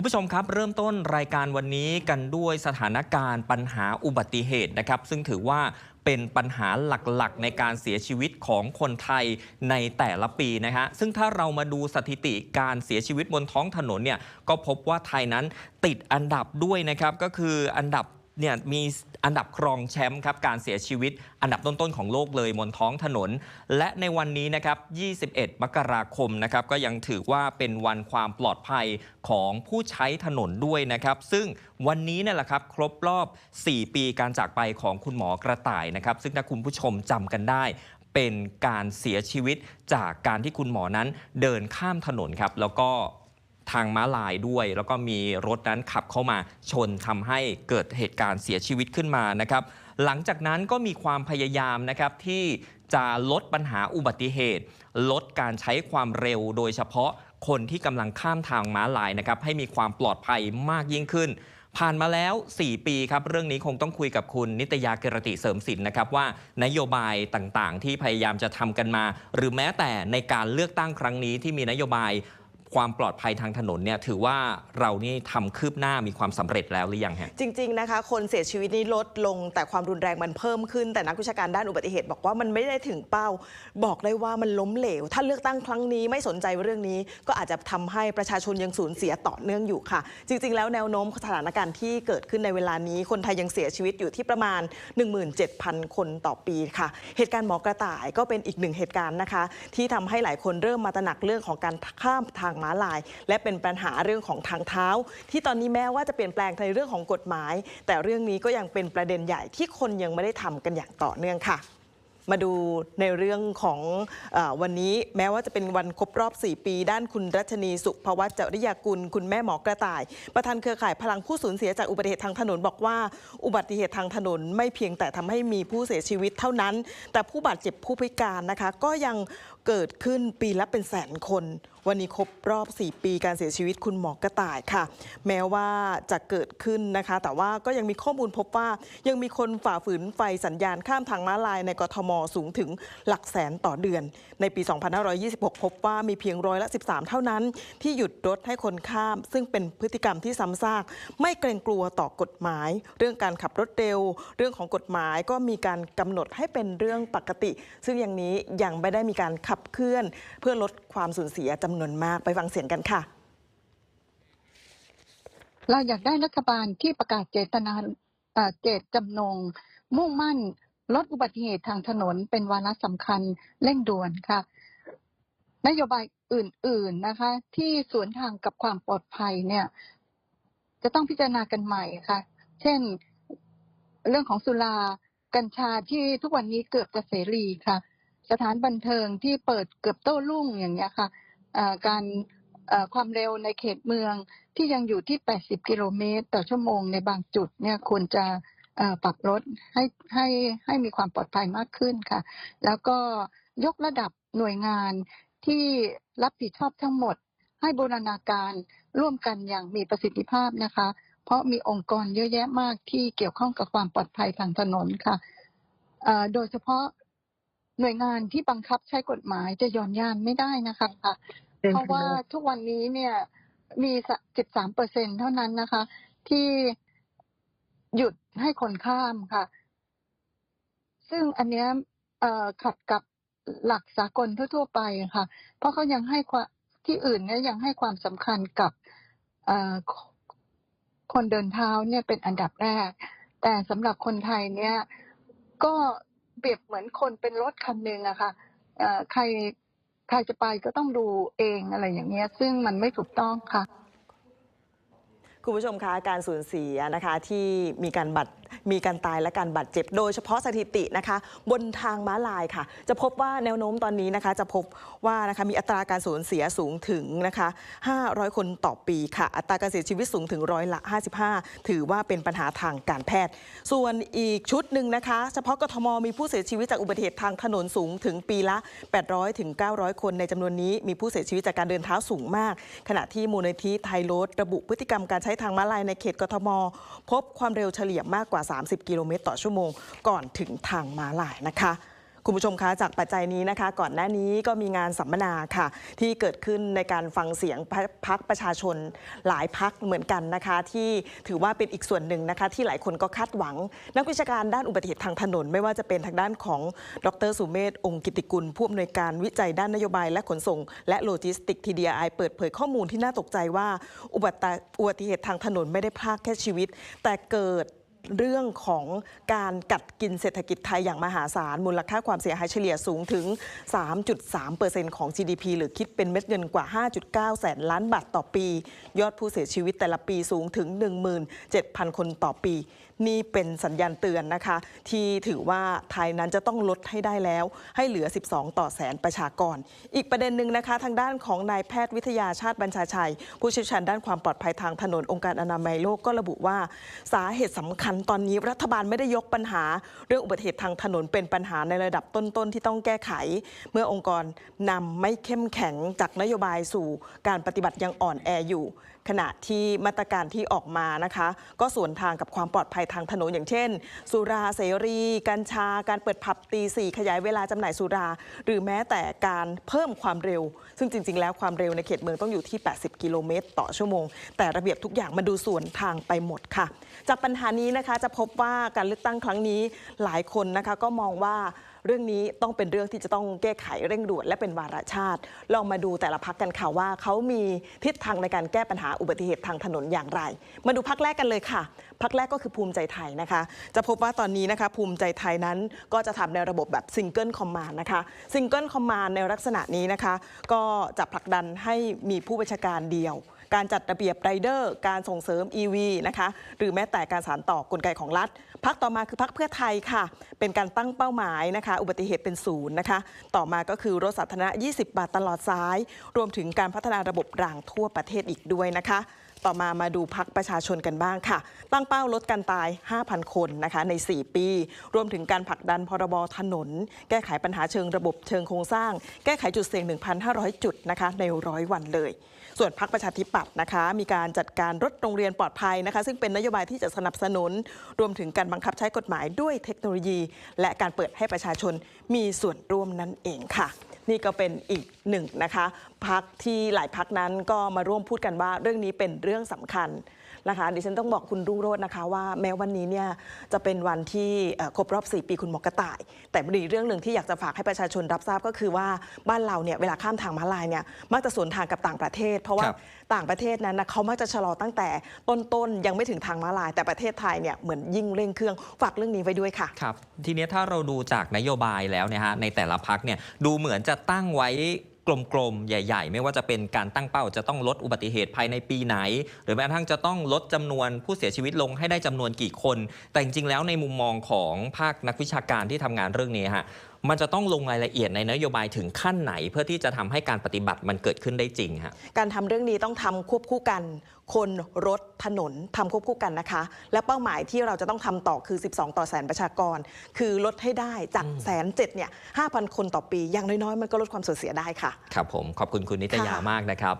คุณผู้ชมครับ เริ่มต้นรายการวันนี้กันด้วยสถานการณ์ปัญหาอุบัติเหตุนะครับ ซึ่งถือว่าเป็นปัญหาหลักๆ ในการเสียชีวิตของคนไทยในแต่ละปีนะฮะซึ่งถ้าเรามาดูสถิติการเสียชีวิตบนท้องถนนเนี่ยก็พบว่าไทยนั้นติดอันดับด้วยนะครับก็คืออันดับ เนี่ยมีอันดับครองแชมป์ครับการเสียชีวิต อันดับต้นๆของโลกเลยบนท้องถนน และในวันนี้นะครับ 21 มกราคมนะครับก็ยังถือว่าเป็นวันความปลอดภัยของผู้ใช้ถนนด้วยนะครับ ซึ่งวันนี้นี่แหละครับครบรอบ 4 ปีการจากไปของคุณหมอกระต่ายนะครับ ซึ่งถ้าคุณผู้ชมจำกันได้เป็นการเสียชีวิตจากการที่คุณหมอนั้นเดินข้ามถนนครับแล้วก็ ทางม้าลายด้วย แล้วก็มีรถนั้นขับเข้ามาชนทำให้เกิดเหตุการณ์เสียชีวิตขึ้นมานะครับ หลังจากนั้นก็มีความพยายามนะครับที่จะลดปัญหาอุบัติเหตุ ลดการใช้ความเร็วโดยเฉพาะคนที่กำลังข้ามทางม้าลายนะครับให้มีความปลอดภัยมากยิ่งขึ้น ผ่านมาแล้ว 4 ปีครับ เรื่องนี้คงต้องคุยกับคุณนิตยาเกรติเสริมสินนะครับว่านโยบายต่างๆ ที่พยายามจะทำกันมา หรือแม้แต่ในการเลือกตั้งครั้งนี้ที่มีนโยบาย ความปลอดภัยทางถนนเนี่ยถือว่าเรานี่ทำคืบหน้ามีความสำเร็จแล้วหรือยังฮะ จริง ๆ นะคะ คนเสียชีวิตนี่ลดลง แต่ความรุนแรงมันเพิ่มขึ้น แต่นักวิชาการด้านอุบัติเหตุบอกว่ามันไม่ได้ถึงเป้า บอกได้ว่ามันล้มเหลว ถ้าเลือกตั้งครั้งนี้ไม่สนใจเรื่องนี้ ก็อาจจะทำให้ประชาชนยังสูญเสียต่อเนื่องอยู่ค่ะ จริง ๆ แล้วแนวโน้มสถานการณ์ที่เกิดขึ้นในเวลานี้ คนไทยยังเสียชีวิตอยู่ที่ประมาณ 17,000 คนต่อปีค่ะ เหตุการณ์หมอกระต่ายก็เป็นอีกหนึ่งเหตุการณ์นะคะ ที่ทำให้หลายคนเริ่มมาตระหนักเรื่องของการข้ามทางม้าลาย และเป็นปัญหาเรื่องของทางเท้า ที่ตอนนี้แม้ว่าจะเปลี่ยนแปลงในเรื่องของกฎหมาย แต่เรื่องนี้ก็ยังเป็นประเด็นใหญ่ที่คนยังไม่ได้ทำกันอย่างต่อเนื่องค่ะมาดูในเรื่องของอวันนี้แม้ว่าจะเป็นวันครบรอบ 4 ปี ด้านคุณรัชนีสุภวัชจริยากุล คุณแม่หมอกระต่าย ประธานเครือข่ายพลังผู้สูญเสียจากอุบัติเหตุทางถนนบอกว่า อุบัติเหตุทางถนนไม่เพียงแต่ทำให้มีผู้เสียชีวิตเท่านั้น แต่ผู้บาดเจ็บผู้พิการนะคะ ก็ยังเกิดขึ้นปีละเป็นแสนคนวันนี้ครบรอบ 4 ปีการเสียชีวิตคุณหมอกระต่ายค่ะ แม้ว่าจะเกิดขึ้นนะคะ แต่ว่าก็ยังมีข้อมูลพบว่า ยังมีคนฝ่าฝืนไฟสัญญาณข้ามทางม้าลายในกทมสูงถึงหลักแสนต่อเดือน ในปี 2526 พบว่ามีเพียงร้อยละ 13 เท่านั้น ที่หยุดรถให้คนข้าม ซึ่งเป็นพฤติกรรมที่ซ้ำซากไม่เกรงกลัวต่อกฎหมาย เรื่องการขับรถเร็ว เรื่องของกฎหมายก็มีการกำหนดให้เป็นเรื่องปกติ ซึ่งอย่างนี้ยังไม่ได้มีการขับเคลื่อน เพื่อลดความสูญเสียจำำนวนมากไปฟังเสียงกันค่ะ เราอยากได้รัฐบาลที่ประกาศเจตนาเอ่อเจตจำนง มุ่งมั่นลดอุบัติเหตุทางถนนเป็นวาระสำคัญเร่งด่วนค่ะ นโยบายอื่น ๆนะคะ ที่สวนทางกับความปลอดภัยเนี่ย จะต้องพิจารณากันใหม่ค่ะ เช่นเรื่องของสุรากัญชาที่ทุกวันนี้เกือบจะเสรีค่ะ สถานบันเทิงที่เปิดเกือบโต้รุ่งอย่างเงี้ยค่ะ การความเร็วในเขตเมืองที่ยังอยู่ที่ 80 กิโลเมตรต่อชั่วโมงในบางจุดเนี่ยควรจะปรับลดให้ให้ให้มีความปลอดภัยมากขึ้นค่ะ แล้วก็ยกระดับหน่วยงานที่รับผิดชอบทั้งหมด ให้บูรณาการร่วมกันอย่างมีประสิทธิภาพนะคะ เพราะมีองค์กรเยอะแยะมากที่เกี่ยวข้องกับความปลอดภัยทางถนนค่ะโดยเฉพาะ หน่วยงานที่บังคับใช้กฎหมายจะหย่อนยานไม่ได้นะคะค่ะเพราะว่าทุกวันนี้เนี่ยมีสิบสามเปอร์เซ็นเท่านั้นนะคะ ที่หยุดให้คนข้ามค่ะ ซึ่งอันเนี้ยเอ่อขัดกับหลักสากลทั่ว ๆ ไปอะค่ะ เพราะเขายังให้ความที่อื่นเนี่ยยังให้ความสำคัญกับเอ่อคนเดินเท้าเนี่ยเป็นอันดับแรก แต่สำหรับคนไทยเนี่ยก็ เปรียบเหมือนคนเป็นรถคันหนึ่งอะค่ะอ่อใครใครจะไปก็ต้องดูเองอะไรอย่างเงี้ยซึ่งมันไม่ถูกต้องค่ะ คุณผู้ชมคะการสูญเสียนะคะที่มีการบัตรมีการตายและการบาดเจ็บ โดยเฉพาะสถิตินะคะ บนทางม้าลายค่ะ จะพบว่าแนวโน้มตอนนี้นะคะ จะพบว่านะคะมีอัตราการสูญเสียสูงถึงนะคะ 500 คนต่อปีค่ะ อัตราการเสียชีวิตสูงถึงร้อยละ 55 ถือว่าเป็นปัญหาทางการแพทย์ ส่วนอีกชุดหนึ่งนะคะ เฉพาะกทมมีผู้เสียชีวิตจากอุบัติเหตุทางถนนสูงถึงปีละ 800ถึง900 คนในจำนวนนี้มีผู้เสียชีวิตจากการเดินเท้าสูงมาก ขณะที่มูลนิธิไทยโรดระบุพฤติกรรมการใช้ทางม้าลายในเขตกทม พบความเร็วเฉลี่ยมากกว่า 30 กิโลเมตรต่อชั่วโมง ก่อนถึงทางม้าลายนะคะ คุณผู้ชมคะจากปัจจัยนี้นะคะ ก่อนหน้านี้ก็มีงานสัมมนาค่ะ ที่เกิดขึ้นในการฟังเสียงพักประชาชนหลายพักเหมือนกันนะคะ ที่ถือว่าเป็นอีกส่วนหนึ่งนะคะ ที่หลายคนก็คาดหวัง นักวิชาการด้านอุบัติเหตุทางถนน ไม่ว่าจะเป็นทางด้านของดรสุเมธองค์กิติกุลผู้อำนวยการวิจัยด้านนโยบาย และขนส่ง และโลจิสติกทีดีไอเปิดเผยข้อมูลที่น่าตกใจว่าอุบัติอุบัติเหตุทางถนนไม่ได้พากแค่ชีวิต แต่เกิด เรื่องของการกัดกินเศรษฐกิจไทยอย่างมหาศาล มูลค่าความเสียหายเฉลี่ยสูงถึง 3.3%ของ GDP หรือคิดเป็นเม็ดเงินกว่า 5.9 แสนล้านบาทต่อปี ยอดผู้เสียชีวิตแต่ละปีสูงถึง 17,000 คนต่อปี นี่เป็นสัญญาณเตือนนะคะ ที่ถือว่าไทยนั้นจะต้องลดให้ได้แล้ว ให้เหลือ 12 ต่อแสนประชากร อีกประเด็นหนึ่งนะคะ ทางด้านของนายแพทย์วิทยาชาติบัญชาชัย ผู้เชี่ยวชาญด้านความปลอดภัยทางถนนองค์การอนามัยโลกก็ระบุว่า สาเหตุสำคัญตอนนี้รัฐบาลไม่ได้ยกปัญหา เรื่องอุบัติเหตุทางถนนเป็นปัญหาในระดับต้นๆที่ต้องแก้ไข เมื่อองค์กรนำไม่เข้มแข็งจากนโยบายสู่การปฏิบัติยังอ่อนแออยู่ขณะที่มาตรการที่ออกมานะคะ ก็สวนทางกับความปลอดภัยทางถนนอย่างเช่น สุราเสรี กัญชา การเปิดผับตีสี่ขยายเวลาจำหน่ายสุรา หรือแม้แต่การเพิ่มความเร็ว ซึ่งจริง ๆ แล้วความเร็วในเขตเมืองต้องอยู่ที่ 80 กิโลเมตร ต่อชั่วโมง แต่ระเบียบทุกอย่างมันดูส่วนทางไปหมดค่ะ จากปัญหานี้นะคะจะพบว่าการเลือกตั้งครั้งนี้หลายคนนะคะก็มองว่า เรื่องนี้ต้องเป็นเรื่องที่จะต้องแก้ไขเร่งด่วนและเป็นวาระชาติ ลองมาดูแต่ละพักกันค่ะว่าเขามีทิศทางในการแก้ปัญหาอุบัติเหตุทางถนนอย่างไร มาดูพักแรกกันเลยค่ะพักแรกก็คือภูมิใจไทยนะคะ จะพบว่าตอนนี้นะคะ ภูมิใจไทยนั้นก็จะทำในระบบแบบซิงเกิลคอมมานด์นะคะซิงเกิลคอมมานด์ในลักษณะนี้นะคะ ก็จะผลักดันให้มีผู้บัญชาการเดียว การจัดระเบียบไรเดอร์ การส่งเสริม EV นะคะ หรือแม้แต่การสานต่อกลไกของรัฐพักต่อมาคือพักเพื่อไทยค่ะ เป็นการตั้งเป้าหมายนะคะ อุบัติเหตุเป็นศูนย์นะคะ ต่อมาก็คือรถสาธารณะ 20 บาทตลอดสาย รวมถึงการพัฒนาระบบรางทั่วประเทศอีกด้วยนะคะ ต่อมามาดูพักประชาชนกันบ้างค่ะ ตั้งเป้าลดการตาย 5,000 คนนะคะใน 4 ปี รวมถึงการผลักดันพรบถนน แก้ไขปัญหาเชิงระบบเชิงโครงสร้าง แก้ไขจุดเสี่ยง 1,500 จุดนะคะในร้อยวันเลย ส่วนพักประชาธิปัตย์นะคะ มีการจัดการรถโรงเรียนปลอดภัยนะคะ ซึ่งเป็นนโยบายที่จะสนับสนุน รวมถึงการบังคับใช้กฎหมายด้วยเทคโนโลยี และการเปิดให้ประชาชนมีส่วนร่วมนั่นเองค่ะ นี่ก็เป็นอีกหนึ่งนะคะพักที่หลายพักนั้นก็มาร่วมพูดกันว่าเรื่องนี้เป็นเรื่องสำคัญ นะคะ ดิฉันต้องบอกคุณรุ่งโรจน์นะคะว่าแม้วันนี้เนี่ยจะเป็นวันที่เอ่อครบรอบ 4 ปีคุณหมอกระต่าย แต่มีเรื่องหนึ่งที่อยากจะฝากให้ประชาชนรับทราบก็คือว่าบ้านเราเนี่ยเวลาข้ามทางม้าลายเนี่ยมักจะสวนทางกับต่างประเทศ เพราะว่าครับต่างประเทศนั้นนะเขามักจะชะลอตั้งแต่ต้นๆยังไม่ถึงทางม้าลาย แต่ประเทศไทยเนี่ยเหมือนยิ่งเร่งเครื่องฝากเรื่องนี้ไว้ด้วยค่ะครับทีนี้ถ้าเราดูจากนโยบายแล้วเนี่ยฮะในแต่ละพักเนี่ยดูเหมือนจะตั้งไว้ กลมๆ ใหญ่ ๆ ไม่ว่าจะเป็นการตั้งเป้าจะต้องลดอุบัติเหตุภายในปีไหน หรือแม้กระทั่งจะต้องลดจำนวนผู้เสียชีวิตลงให้ได้จำนวนกี่คน แต่จริงๆแล้วในมุมมองของภาคนักวิชาการที่ทำงานเรื่องนี้ฮะ มันจะต้องลงรายละเอียดในนโยบายถึงขั้นไหน เพื่อที่จะทำให้การปฏิบัติมันเกิดขึ้นได้จริงฮะการทำเรื่องนี้ต้องทำควบคู่กัน คนรถถนนทำควบคู่กันนะคะ และเป้าหมายที่เราจะต้องทำต่อคือ 12 ต่อแสนประชากร คือลดให้ได้จากแสนเจ็ดเนี่ย5,000คนต่อปีอย่างน้อยๆ มันก็ลดความสูญเสียได้ค่ะ ครับผมขอบคุณคุณนิตยาค่ะมากนะครับ